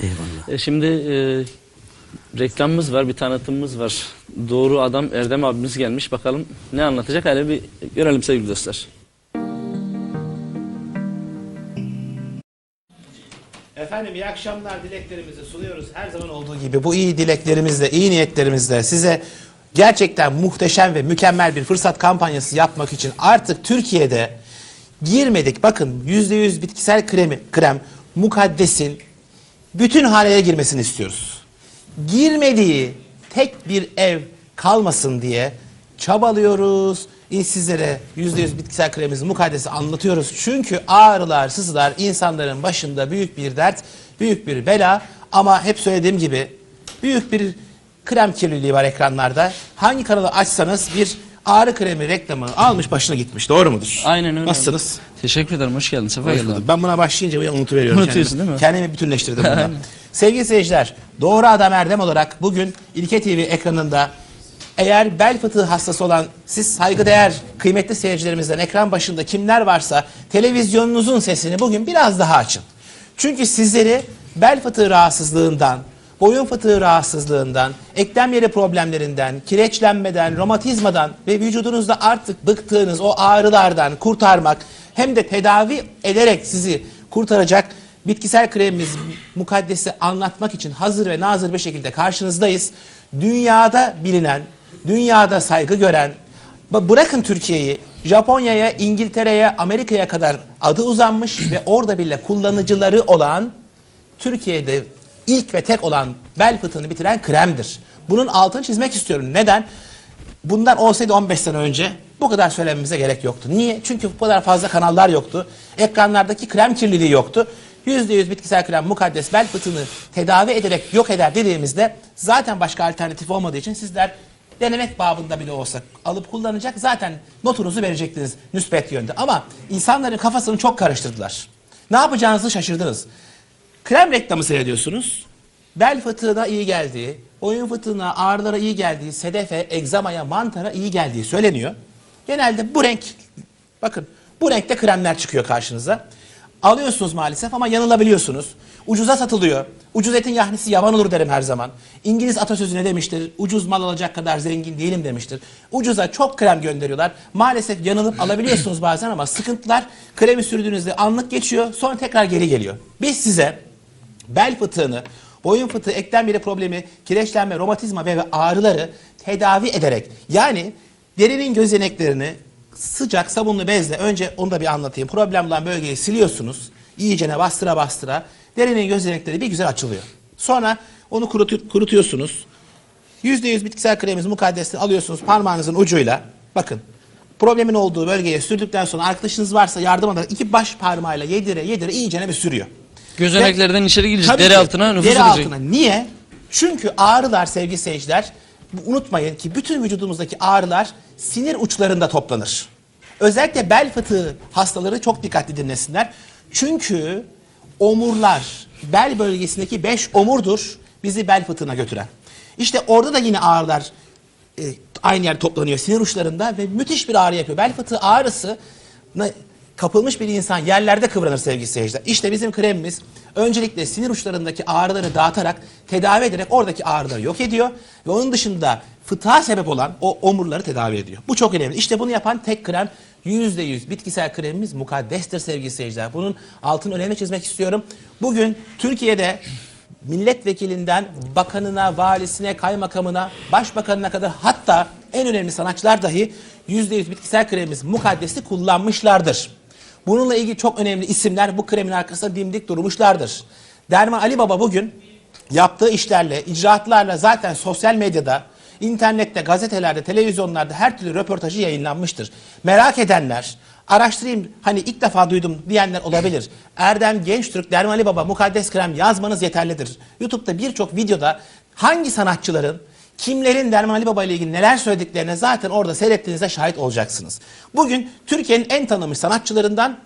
Eyvallah. E, şimdi e, reklamımız var, bir tanıtımımız var. Doğru adam Erdem abimiz gelmiş. Bakalım ne anlatacak? Hele bir görelim sevgili dostlar. Efendim iyi akşamlar dileklerimizi sunuyoruz. Her zaman olduğu gibi bu iyi dileklerimizle, iyi niyetlerimizle size gerçekten muhteşem ve mükemmel bir fırsat kampanyası yapmak için artık Türkiye'de girmedik. Bakın %100 bitkisel kremi, krem, mukaddesin bütün haneye girmesini istiyoruz. Girmediği tek bir ev kalmasın diye çabalıyoruz. Sizlere %100 bitkisel kremimizi mukaddesi anlatıyoruz. Çünkü ağrılar, sızılar insanların başında büyük bir dert, büyük bir bela. Ama hep söylediğim gibi büyük bir krem kirliliği var ekranlarda. Hangi kanalı açsanız bir ağrı kremi reklamı almış başına gitmiş. Doğru mudur? Aynen öyle. Nasılsınız? Teşekkür ederim. Hoş geldin. Sefa Hoş geldin. Ben buna başlayınca bir unutuveriyorum Unutuyorsun kendimi. değil mi? Kendimi bütünleştirdim buna. Sevgili seyirciler, Doğru Adam Erdem olarak bugün İlke TV ekranında eğer bel fıtığı hastası olan siz saygıdeğer kıymetli seyircilerimizden ekran başında kimler varsa televizyonunuzun sesini bugün biraz daha açın. Çünkü sizleri bel fıtığı rahatsızlığından, boyun fıtığı rahatsızlığından, eklem yeri problemlerinden, kireçlenmeden, romatizmadan ve vücudunuzda artık bıktığınız o ağrılardan kurtarmak hem de tedavi ederek sizi kurtaracak bitkisel kremimiz mukaddesi anlatmak için hazır ve nazır bir şekilde karşınızdayız. Dünyada bilinen, dünyada saygı gören, Bırakın Türkiye'yi, Japonya'ya, İngiltere'ye, Amerika'ya kadar adı uzanmış ve orada bile kullanıcıları olan Türkiye'de ilk ve tek olan bel fıtığını bitiren kremdir. Bunun altını çizmek istiyorum. Neden? Bundan olsaydı 15 sene önce bu kadar söylememize gerek yoktu. Niye? Çünkü bu kadar fazla kanallar yoktu. Ekranlardaki krem kirliliği yoktu. %100 bitkisel krem mukaddes bel fıtığını tedavi ederek yok eder dediğimizde zaten başka alternatif olmadığı için sizler denemek babında bile olsa alıp kullanacak zaten notunuzu verecektiniz müspet yönde. Ama insanların kafasını çok karıştırdılar. Ne yapacağınızı şaşırdınız. Krem reklamı seyrediyorsunuz. Bel fıtığına iyi geldiği, boyun fıtığına, ağrılara iyi geldiği, sedefe, egzamaya, mantara iyi geldiği söyleniyor. Genelde bu renk, bakın bu renkte kremler çıkıyor karşınıza. Alıyorsunuz maalesef ama yanılabiliyorsunuz. Ucuza satılıyor. Ucuz etin yahnisi yavan olur derim her zaman. İngiliz atasözü ne demiştir? Ucuz mal alacak kadar zengin değilim demiştir. Ucuza çok krem gönderiyorlar. Maalesef yanılıp alabiliyorsunuz bazen ama sıkıntılar kremi sürdüğünüzde anlık geçiyor sonra tekrar geri geliyor. Biz size bel fıtığını, boyun fıtığı, eklem yeri problemi, kireçlenme, romatizma ve ağrıları tedavi ederek yani derinin gözeneklerini sıcak sabunlu bezle önce onu da bir anlatayım. Problem olan bölgeyi siliyorsunuz. İyicene bastıra bastıra derinin gözenekleri bir güzel açılıyor. Sonra onu kurutu- kurutuyorsunuz. %100 bitkisel kremimizi mukaddesini alıyorsunuz parmağınızın ucuyla. Bakın problemin olduğu bölgeye sürdükten sonra arkadaşınız varsa yardım ederek iki baş parmağıyla yedire yedire iyicene bir sürüyor. Gözeneklerden içeri girecek. Tabii Deri altına nüfuz deri edecek. altına. Niye? Çünkü ağrılar sevgili seyirciler unutmayın ki bütün vücudumuzdaki ağrılar sinir uçlarında toplanır. Özellikle bel fıtığı hastaları çok dikkatli dinlesinler. Çünkü omurlar bel bölgesindeki beş omurdur bizi bel fıtığına götüren. İşte orada da yine ağrılar e, aynı yer toplanıyor sinir uçlarında ve müthiş bir ağrı yapıyor. Bel fıtığı ağrısı kapılmış bir insan yerlerde kıvranır sevgili seyirciler. İşte bizim kremimiz öncelikle sinir uçlarındaki ağrıları dağıtarak tedavi ederek oradaki ağrıları yok ediyor ve onun dışında fıtığa sebep olan o omurları tedavi ediyor. Bu çok önemli. İşte bunu yapan tek krem %100 bitkisel kremimiz mukaddestir sevgili seyirciler. Bunun altını önemli çizmek istiyorum. Bugün Türkiye'de milletvekilinden bakanına, valisine, kaymakamına, başbakanına kadar hatta en önemli sanatçılar dahi %100 bitkisel kremimiz mukaddesi kullanmışlardır. Bununla ilgili çok önemli isimler bu kremin arkasında dimdik durmuşlardır. Derman Ali Baba bugün yaptığı işlerle, icraatlarla zaten sosyal medyada, internette, gazetelerde, televizyonlarda her türlü röportajı yayınlanmıştır. Merak edenler, araştırayım hani ilk defa duydum diyenler olabilir. Erdem Gençtürk, Derman Ali Baba, Mukaddes Krem yazmanız yeterlidir. YouTube'da birçok videoda hangi sanatçıların kimlerin Derman Ali Baba ile ilgili neler söylediklerine zaten orada seyrettiğinizde şahit olacaksınız. Bugün Türkiye'nin en tanınmış sanatçılarından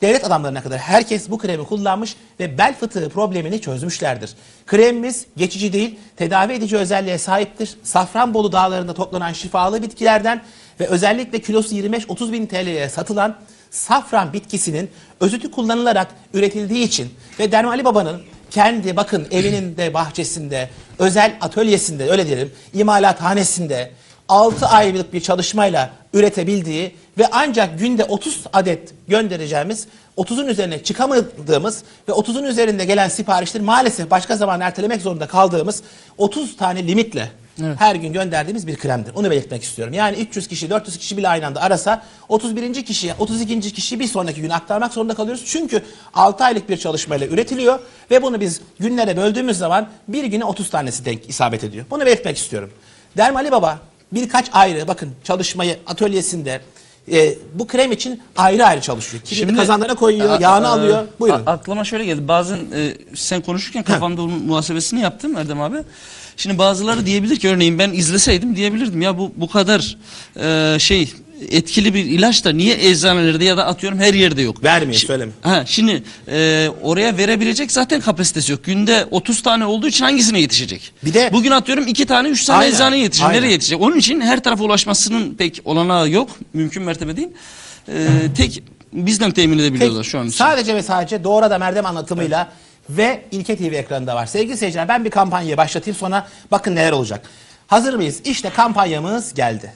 devlet adamlarına kadar herkes bu kremi kullanmış ve bel fıtığı problemini çözmüşlerdir. Kremimiz geçici değil, tedavi edici özelliğe sahiptir. Safranbolu dağlarında toplanan şifalı bitkilerden ve özellikle kilosu 25-30 bin TL'ye satılan safran bitkisinin özütü kullanılarak üretildiği için ve Derman Ali Baba'nın kendi bakın evinin de bahçesinde, özel atölyesinde öyle diyelim, imalathanesinde 6 aylık bir çalışmayla üretebildiği ve ancak günde 30 adet göndereceğimiz 30'un üzerine çıkamadığımız ve 30'un üzerinde gelen siparişleri maalesef başka zaman ertelemek zorunda kaldığımız 30 tane limitle her gün gönderdiğimiz bir kremdir. Onu belirtmek istiyorum. Yani 300 kişi, 400 kişi bile aynı anda arasa 31. kişiye, 32. kişiyi bir sonraki güne aktarmak zorunda kalıyoruz. Çünkü 6 aylık bir çalışmayla üretiliyor ve bunu biz günlere böldüğümüz zaman bir güne 30 tanesi denk isabet ediyor. Bunu belirtmek istiyorum. Dermali Baba birkaç ayrı bakın çalışmayı atölyesinde e, bu krem için ayrı ayrı çalışıyor. Kimi kazanlara koyuyor, a- yağını a- alıyor. Buyurun. a- aklıma şöyle geldi. Bazen e, sen konuşurken kafamda onun muhasebesini yaptım Erdem abi. Şimdi bazıları diyebilir ki örneğin ben izleseydim diyebilirdim ya bu bu kadar e, şey etkili bir ilaç da niye eczanelerde ya da atıyorum her yerde yok. Vermiyor, Şi- söyleme. Ha, şimdi e, oraya verebilecek zaten kapasitesi yok. Günde 30 tane olduğu için hangisine yetişecek? Bir de- Bugün atıyorum 2 tane 3 tane Aynen, eczaneye yetişecek. aynen. Nereye yetişecek? Onun için her tarafa ulaşmasının pek olanağı yok. Mümkün mertebe değil. E, tek bizden temin edebiliyorlar Tek- şu an için. Sadece ve sadece Doğru Adam Erdem anlatımıyla ve İlke TV ekranında var. Sevgili seyirciler ben bir kampanyayı başlatayım sonra bakın neler olacak. Hazır mıyız? İşte kampanyamız geldi.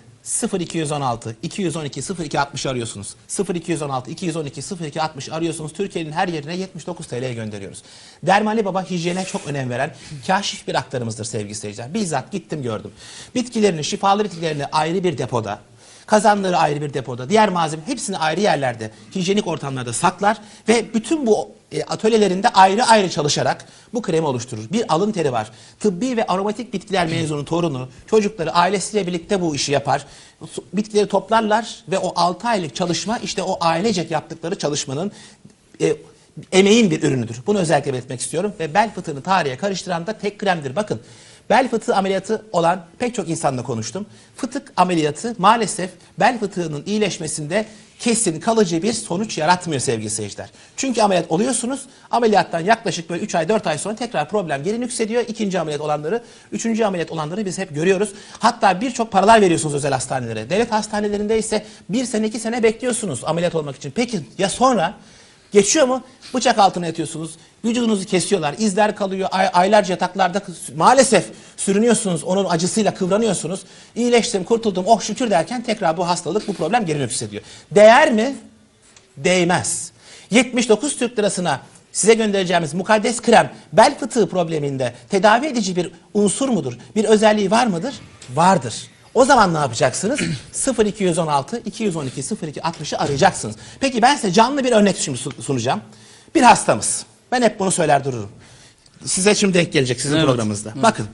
0216 212 0260 arıyorsunuz. 0216 212 0260 arıyorsunuz. Türkiye'nin her yerine 79 TL'ye gönderiyoruz. Dermali Baba hijyene çok önem veren kaşif bir aktarımızdır sevgili seyirciler. Bizzat gittim gördüm. Bitkilerini, şifalı bitkilerini ayrı bir depoda, Kazanları ayrı bir depoda, diğer malzeme hepsini ayrı yerlerde, hijyenik ortamlarda saklar ve bütün bu e, atölyelerinde ayrı ayrı çalışarak bu kremi oluşturur. Bir alın teri var. Tıbbi ve aromatik bitkiler mezunu torunu, çocukları ailesiyle birlikte bu işi yapar. Bitkileri toplarlar ve o 6 aylık çalışma işte o ailecek yaptıkları çalışmanın e, emeğin bir ürünüdür. Bunu özellikle belirtmek istiyorum ve bel fıtığını tarihe karıştıran da tek kremdir. Bakın bel fıtığı ameliyatı olan pek çok insanla konuştum. Fıtık ameliyatı maalesef bel fıtığının iyileşmesinde kesin kalıcı bir sonuç yaratmıyor sevgili seyirciler. Çünkü ameliyat oluyorsunuz. Ameliyattan yaklaşık böyle 3 ay 4 ay sonra tekrar problem geri yükseliyor. İkinci ameliyat olanları, üçüncü ameliyat olanları biz hep görüyoruz. Hatta birçok paralar veriyorsunuz özel hastanelere. Devlet hastanelerinde ise bir sene iki sene bekliyorsunuz ameliyat olmak için. Peki ya sonra? Geçiyor mu? Bıçak altına yatıyorsunuz. Vücudunuzu kesiyorlar. izler kalıyor. Ay- aylarca yataklarda maalesef sürünüyorsunuz. Onun acısıyla kıvranıyorsunuz. İyileştim, kurtuldum, oh şükür derken tekrar bu hastalık, bu problem geri nüfus ediyor. Değer mi? Değmez. 79 Türk lirasına size göndereceğimiz mukaddes krem bel fıtığı probleminde tedavi edici bir unsur mudur? Bir özelliği var mıdır? Vardır. O zaman ne yapacaksınız? 0216 212 02 60'ı arayacaksınız. Peki ben size canlı bir örnek şimdi sun- sunacağım. Bir hastamız. Ben hep bunu söyler dururum. Size şimdi denk gelecek sizin Evet. programınızda. Bakın.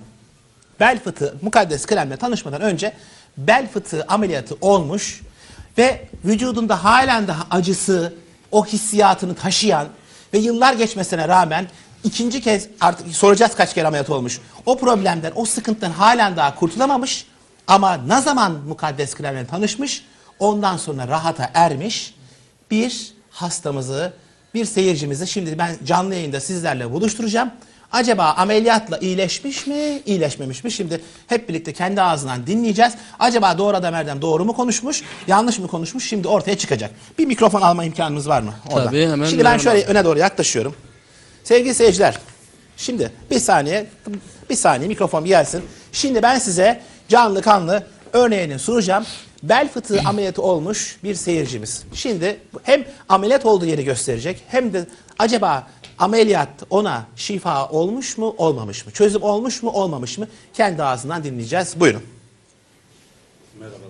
Bel fıtığı mukaddes kremle tanışmadan önce bel fıtığı ameliyatı olmuş ve vücudunda halen daha acısı, o hissiyatını taşıyan ve yıllar geçmesine rağmen ikinci kez artık soracağız kaç kere ameliyat olmuş. O problemden, o sıkıntıdan halen daha kurtulamamış ama ne zaman mukaddes kremle tanışmış ondan sonra rahata ermiş bir hastamızı, bir seyircimizi şimdi ben canlı yayında sizlerle buluşturacağım. Acaba ameliyatla iyileşmiş mi, iyileşmemiş mi? Şimdi hep birlikte kendi ağzından dinleyeceğiz. Acaba doğru adam Erdem doğru mu konuşmuş, yanlış mı konuşmuş? Şimdi ortaya çıkacak. Bir mikrofon alma imkanımız var mı? Orada. Tabii, hemen Şimdi ben şöyle öne doğru yaklaşıyorum. Sevgili seyirciler, şimdi bir saniye, bir saniye mikrofon gelsin. Şimdi ben size canlı kanlı örneğini sunacağım. Bel fıtığı ameliyatı olmuş bir seyircimiz. Şimdi hem ameliyat olduğu yeri gösterecek hem de acaba ameliyat ona şifa olmuş mu olmamış mı? Çözüm olmuş mu olmamış mı? Kendi ağzından dinleyeceğiz. Buyurun. Merhabalar.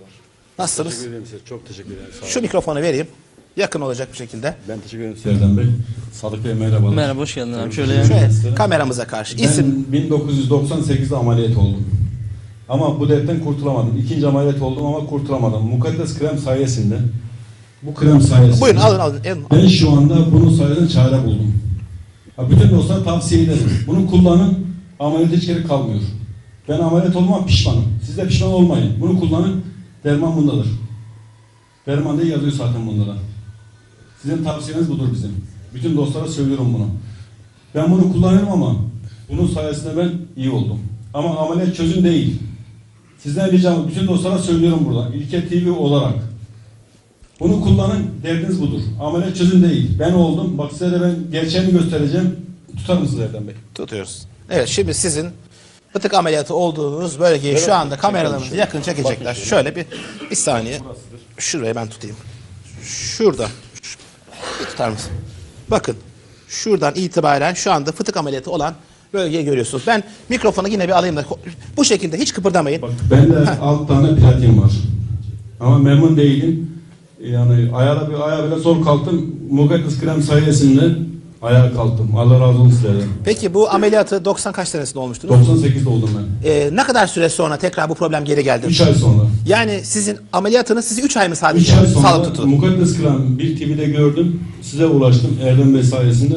Nasılsınız? Teşekkür ederim size. Çok teşekkür ederim. Sağ olun. Şu mikrofonu vereyim. Yakın olacak bir şekilde. Ben teşekkür ederim Serdar Bey. Sadık Bey merhabalar. Merhaba hoş geldin abi. Şöyle. Şöyle kameramıza karşı. İsim Ben 1998'de ameliyat oldum. Ama bu dertten kurtulamadım. İkinci ameliyat oldum ama kurtulamadım. Mukaddes krem sayesinde. Bu krem sayesinde. Buyurun alın alın. alın. Ben şu anda bunun sayesinde çare buldum. Ha, bütün dostlara tavsiye ederim. Bunu kullanın. Ameliyat hiç gerek kalmıyor. Ben ameliyat olmama pişmanım. Siz de pişman olmayın. Bunu kullanın. Derman bundadır. Derman diye yazıyor zaten bunda da. Sizin tavsiyeniz budur bizim. Bütün dostlara söylüyorum bunu. Ben bunu kullanıyorum ama bunun sayesinde ben iyi oldum. Ama ameliyat çözüm değil. Sizden ricam bütün dostlara söylüyorum burada. İlke TV olarak. Bunu kullanın, derdiniz budur. Ameliyat çözüm değil. Ben oldum. Bak size de ben gerçeğini göstereceğim. Tutar mısınız Erdem Bey? Tutuyoruz. Evet şimdi sizin fıtık ameliyatı olduğunuz bölgeyi şu anda kameralarımız yakın çekecekler. Şöyle bir bir saniye. Şuraya ben tutayım. Şurada. Şu- Bir tutar mısın? Bakın. Şuradan itibaren şu anda fıtık ameliyatı olan bölgeyi görüyorsunuz. Ben mikrofonu yine bir alayım da bu şekilde hiç kıpırdamayın. Bak bende alt tane platin var. Ama memnun değilim. Yani ayağa bir ayağa bile zor kalktım. Mukaddes krem sayesinde ayağa kalktım. Allah razı olsun sizlerden. Peki bu ameliyatı 90 kaç senesinde olmuştunuz? 98'de oldum ben. Ee, ne kadar süre sonra tekrar bu problem geri geldi? 3 ay sonra. Yani sizin ameliyatınız sizi 3 ay mı 3 sadece ay sağlık sonra tuttu? Mukaddes krem bir TV'de gördüm. Size ulaştım. Erdem Bey sayesinde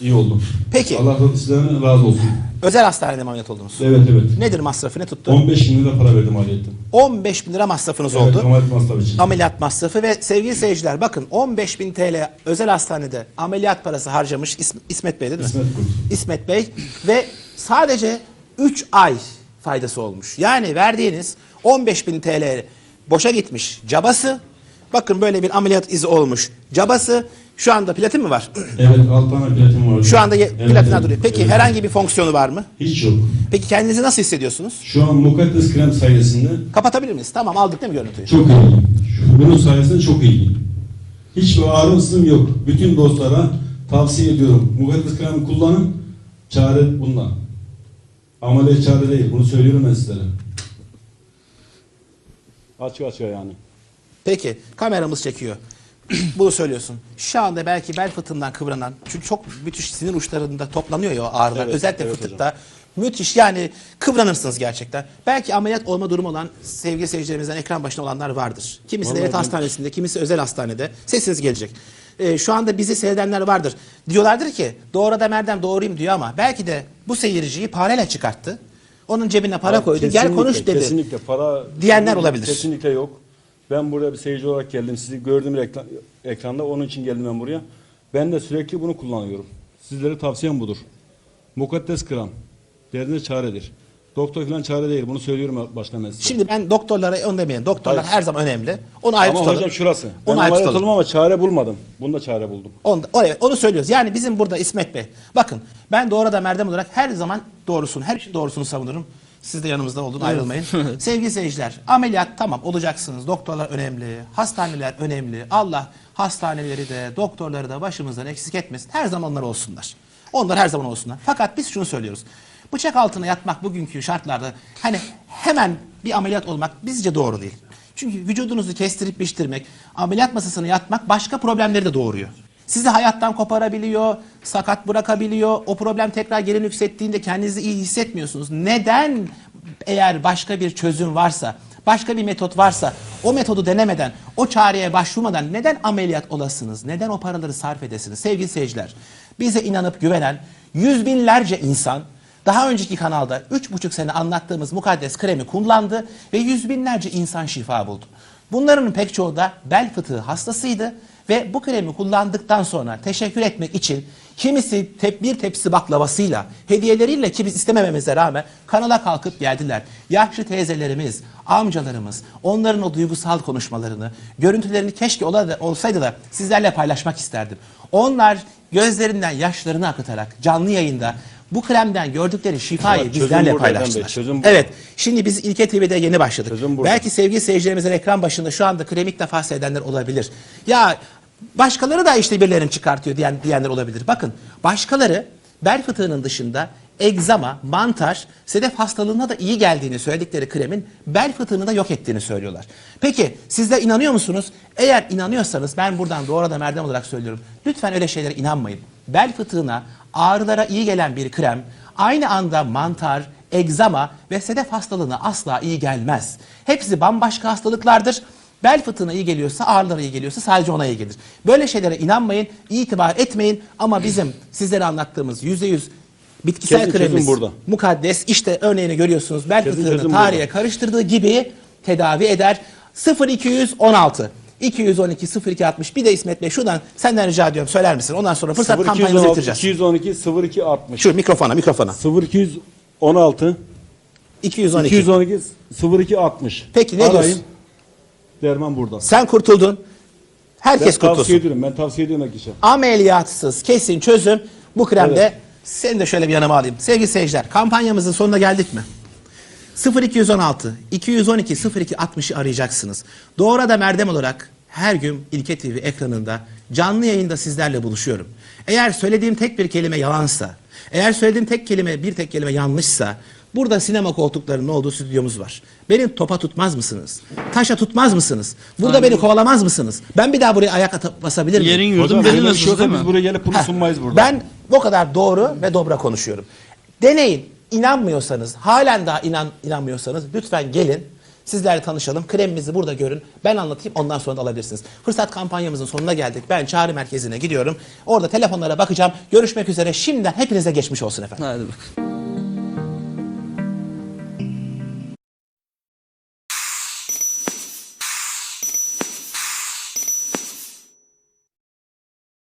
iyi oldum. Peki. Allah da sizden razı olsun. Özel hastanede mi ameliyat oldunuz? Evet evet. Nedir masrafı ne tuttu? 15 bin lira para verdim maliyette. 15 bin lira masrafınız Evet, oldu. ameliyat masrafı için. Ameliyat masrafı ve sevgili seyirciler bakın 15 bin TL özel hastanede ameliyat parası harcamış İsm- İsmet Bey değil mi? İsmet Kurt. İsmet Bey ve sadece 3 ay faydası olmuş. Yani verdiğiniz 15 bin TL boşa gitmiş cabası. Bakın böyle bir ameliyat izi olmuş cabası. Şu anda platin mi var? Evet 6 tane platin var. Şu anda Evet, platinler evet. duruyor. Peki Evet. herhangi bir fonksiyonu var mı? Hiç yok. Peki kendinizi nasıl hissediyorsunuz? Şu an mukaddes krem sayesinde Kapatabilir miyiz? Tamam aldık değil mi görüntüyü? çok iyiyim. Şu- Bunun sayesinde çok iyiyim. Hiçbir ağrım sızım yok. Bütün dostlara tavsiye ediyorum. Mukaddes kremi kullanın. Çare bundan. Ameliyat çare değil. Bunu söylüyorum ben sizlere. Açık açık yani. Peki kameramız çekiyor. Bunu söylüyorsun. Şu anda belki bel fıtığından kıvranan çünkü çok müthiş sinir uçlarında toplanıyor ya o ağrılar. Evet, Özellikle evet fıtıkta. Müthiş yani kıvranırsınız gerçekten. Belki ameliyat olma durumu olan sevgili seyircilerimizden ekran başında olanlar vardır. Kimisi devlet hastanesinde, kimisi özel hastanede. Sesiniz gelecek. Ee, şu anda bizi seyredenler vardır. Diyorlardır ki doğru da Erdem doğruyum diyor ama belki de bu seyirciyi parayla çıkarttı. Onun cebine para koydu. Gel konuş dedi. Kesinlikle para Diyenler olabilir. Kesinlikle yok. Ben buraya bir seyirci olarak geldim. Sizi gördüm reklam, ekranda. Onun için geldim ben buraya. Ben de sürekli bunu kullanıyorum. Sizlere tavsiyem budur. Mukaddes krem. Derdine çaredir. Doktor falan çare değil. Bunu söylüyorum başkan ben size. Şimdi ben doktorlara onu demeyin. Doktorlar Hayır. her zaman önemli. Onu ayrı ama tutalım. hocam şurası. Ben Onu ayrı ameliyat tutalım. oldum ama çare bulmadım. Bunda çare buldum. Onu, o- evet, onu söylüyoruz. Yani bizim burada İsmet Bey. Bakın ben doğru da Merdem olarak her zaman doğrusunu, her şeyin doğrusunu savunurum. Siz de yanımızda olun ayrılmayın. Sevgili seyirciler ameliyat tamam olacaksınız. Doktorlar önemli. Hastaneler önemli. Allah hastaneleri de doktorları da başımızdan eksik etmesin. Her zaman onlar olsunlar. Onlar her zaman olsunlar. Fakat biz şunu söylüyoruz. Bıçak altına yatmak bugünkü şartlarda hani hemen bir ameliyat olmak bizce doğru değil. Çünkü vücudunuzu kestirip biçtirmek, ameliyat masasına yatmak başka problemleri de doğuruyor. Sizi hayattan koparabiliyor, sakat bırakabiliyor. O problem tekrar geri nüksettiğinde kendinizi iyi hissetmiyorsunuz. Neden eğer başka bir çözüm varsa, başka bir metot varsa o metodu denemeden, o çareye başvurmadan neden ameliyat olasınız? Neden o paraları sarf edesiniz? Sevgili seyirciler, bize inanıp güvenen yüz binlerce insan daha önceki kanalda 3,5 sene anlattığımız mukaddes kremi kullandı ve yüz binlerce insan şifa buldu. Bunların pek çoğu da bel fıtığı hastasıydı ve bu kremi kullandıktan sonra teşekkür etmek için kimisi tep bir tepsi baklavasıyla, hediyeleriyle ki biz istemememize rağmen kanala kalkıp geldiler. Yaşlı teyzelerimiz, amcalarımız, onların o duygusal konuşmalarını, görüntülerini keşke olsaydı da sizlerle paylaşmak isterdim. Onlar gözlerinden yaşlarını akıtarak canlı yayında bu kremden gördükleri şifayı Evet, bizlerle Bey, paylaştılar. burada. evet. Şimdi biz İlke TV'de yeni başladık. Belki sevgili seyircilerimizin ekran başında şu anda kremi ilk defa seyredenler olabilir. Ya başkaları da işte birilerini çıkartıyor diyen, diyenler olabilir. Bakın başkaları bel fıtığının dışında egzama, mantar, sedef hastalığına da iyi geldiğini söyledikleri kremin bel fıtığını da yok ettiğini söylüyorlar. Peki sizler inanıyor musunuz? Eğer inanıyorsanız ben buradan doğru da merdem olarak söylüyorum. Lütfen öyle şeylere inanmayın. Bel fıtığına, ağrılara iyi gelen bir krem aynı anda mantar, egzama ve sedef hastalığına asla iyi gelmez. Hepsi bambaşka hastalıklardır. Bel fıtığına iyi geliyorsa, ağrılara iyi geliyorsa sadece ona iyi gelir. Böyle şeylere inanmayın, itibar etmeyin ama bizim sizlere anlattığımız yüzde yüz bitkisel Kesin kremimiz burada. mukaddes işte örneğini görüyorsunuz. Bel Kesin fıtığını çözüm tarihe burada. karıştırdığı gibi tedavi eder. 0216 212 0260 bir de İsmet Bey şuradan senden rica ediyorum söyler misin? Ondan sonra fırsat kampanyamızı 0216 bitireceğiz. 212 02 60 Şu mikrofona mikrofona. 0216 212. 212 02 60 Peki, ne Arayın. diyorsun? Derman burada. Sen kurtuldun. Herkes Ben tavsiye kurtulsun. ediyorum. Ben tavsiye ediyorum herkese. Ameliyatsız kesin çözüm bu kremde Evet. Seni de şöyle bir yanıma alayım. Sevgili seyirciler kampanyamızın sonuna geldik mi? 0216 212 02 60'ı arayacaksınız. Doğru Adam Erdem olarak her gün İlke TV ekranında canlı yayında sizlerle buluşuyorum. Eğer söylediğim tek bir kelime yalansa, eğer söylediğim tek kelime bir tek kelime yanlışsa burada sinema koltuklarının olduğu stüdyomuz var. Beni topa tutmaz mısınız? Taşa tutmaz mısınız? Burada beni kovalamaz mısınız? Ben bir daha buraya ayak atıp basabilir miyim? Yerin bir şey nasıl değil mi? biz buraya gelip bunu sunmayız burada. Ben o kadar doğru ve dobra konuşuyorum. Deneyin. İnanmıyorsanız, halen daha inan, inanmıyorsanız lütfen gelin. Sizlerle tanışalım. Kremimizi burada görün. Ben anlatayım ondan sonra da alabilirsiniz. Fırsat kampanyamızın sonuna geldik. Ben çağrı merkezine gidiyorum. Orada telefonlara bakacağım. Görüşmek üzere. Şimdiden hepinize geçmiş olsun efendim. Hadi bakalım.